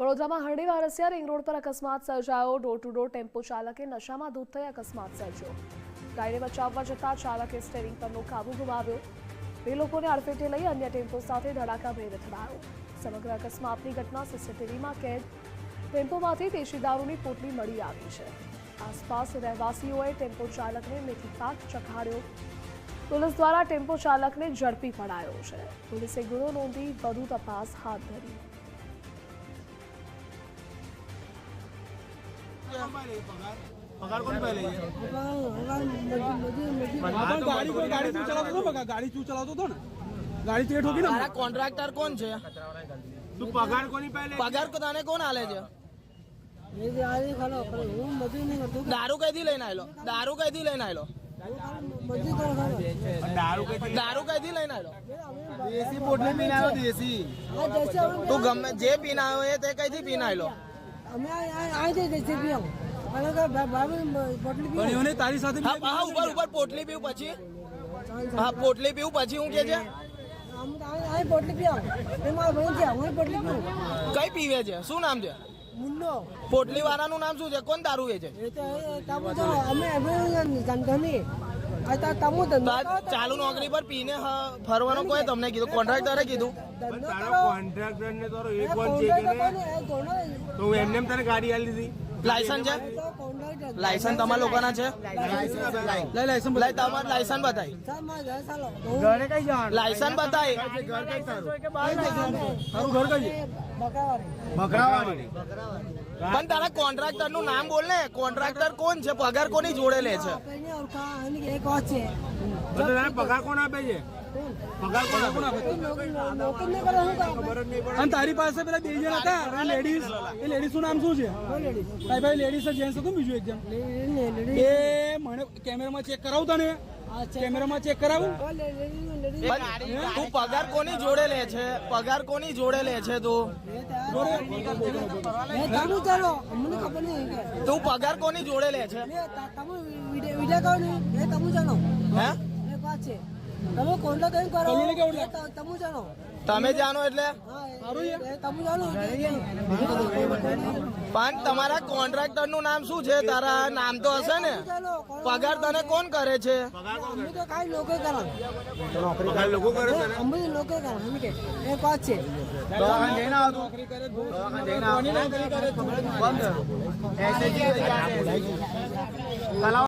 વડોદરામાં હરણી Varasiya ring road પર અકસ્માત સર્જાયો. ડોર ટુ ડોર ટેમ્પો ચાલકે નશામાં ધૂત થઈ અકસ્માત સર્જ્યો. ગાડીને બચાવવા જતા ચાલકે સ્ટેરિંગ પરનો કાબુ ગુમાવ્યો. બે લોકોને અડફેટે લઈ અન્ય ટેમ્પો સાથે ધડાકાભેર અથડાયો સમગ્ર અકસ્માતની ઘટના સીસીટીવીમાં કેદ. ટેમ્પોમાંથી દેશી દારૂની પોટલી મળી આવી છે. આસપાસ રહેવાસીઓએ ટેમ્પો ચાલકને મેથી પાક ચખાડ્યો. પોલીસ દ્વારા ટેમ્પો ચાલકને ઝડપી પડાયો છે. પોલીસે ગુનો નોંધી વધુ તપાસ હાથ ધરી. પગાર કોણ પહેલે છે હા, ગાડી કોઈ ગાડી તું ચલાવતો હતો બકા ગાડી તું ચલાવતો હતો ને? ગાડી તે ઠોકી ને? કોન્ટ્રાક્ટર કોણ છે? તું પગાર કોની પહેલે પગાર તને કોણ આલે છે? દારૂ કઈથી લઈને આવેલો દારૂ કઈથી લઈને આવેલો દારૂ કઈ દારૂ કઈથી લઈને આવેલો દેશી પોટલી પીને આવ્યો દેશી. તું ગમે જે પીને આવ્યો એ તે કઈથી પીને આવેલો પણ એને તારી સાથે હા ઉપર ઉપર પોટલી પીવું પછી. હા પોટલી પીવું પછી હું કે છે? કઈ પીવે છે? શું નામ છે? પોટલી વાળાનું નામ શું છે? કોણ દારૂ વેચે તો આ ચાલુ નોકરી પર પીને ફરવાનું કોઈ તમને કીધું કોન્ટ્રાક્ટરે કીધું? કોન્ટ્રાક્ટર ને તારો એક વન છે કે તો એમને તને ગાડી આલી દીધી? લાયસન્સ છે? લાયસન્સ તમારા લોકોના છે? લઈ લાયસન્સ લઈ તમારું લાયસન્સ બતાવી ઘરે કઈ જવાનું? લાયસન્સ બતાવી તારું તારું ઘર કઈ પણ તારા કોન્ટ્રાક્ટરનું નામ બોલ ને. કોન્ટ્રાક્ટર કોણ છે? પગાર કોની જોડે લે છે? કોણ આપે છે પગાર કોણ આપે છે? ખબર જ નહીં પડે અને તારી પાસે પેલા બે જણ હતા લેડીઝ એ લેડીઝનું નામ શું છે? ભાઈ ભાઈ લેડીઝ જેન્ટ્સ હતું બીજું એક જણ? એ મને કેમેરામાં ચેક કરાવતા ને. કેમેરામાં ચેક કરાવું? તું પગાર કોની જોડે લે છે? પગાર કોની જોડે લે છે તું? તું પગાર કોની જોડે લે છે? હે? તમે કોન્ટ્રાક્ટ કેમ કરો? તમે જાણો. તમે જાણો એટલે? તમે જાણો. પણ તમારા કોન્ટ્રાક્ટરનું નામ શું છે? તારા નામ તો હશે ને. પગાર તને કોણ કરે છે? અમે તો કાંઈ લોકો કરા લોકો કરે અમે લોકો કરા અમે કે. એક વાત છે. દવાખાને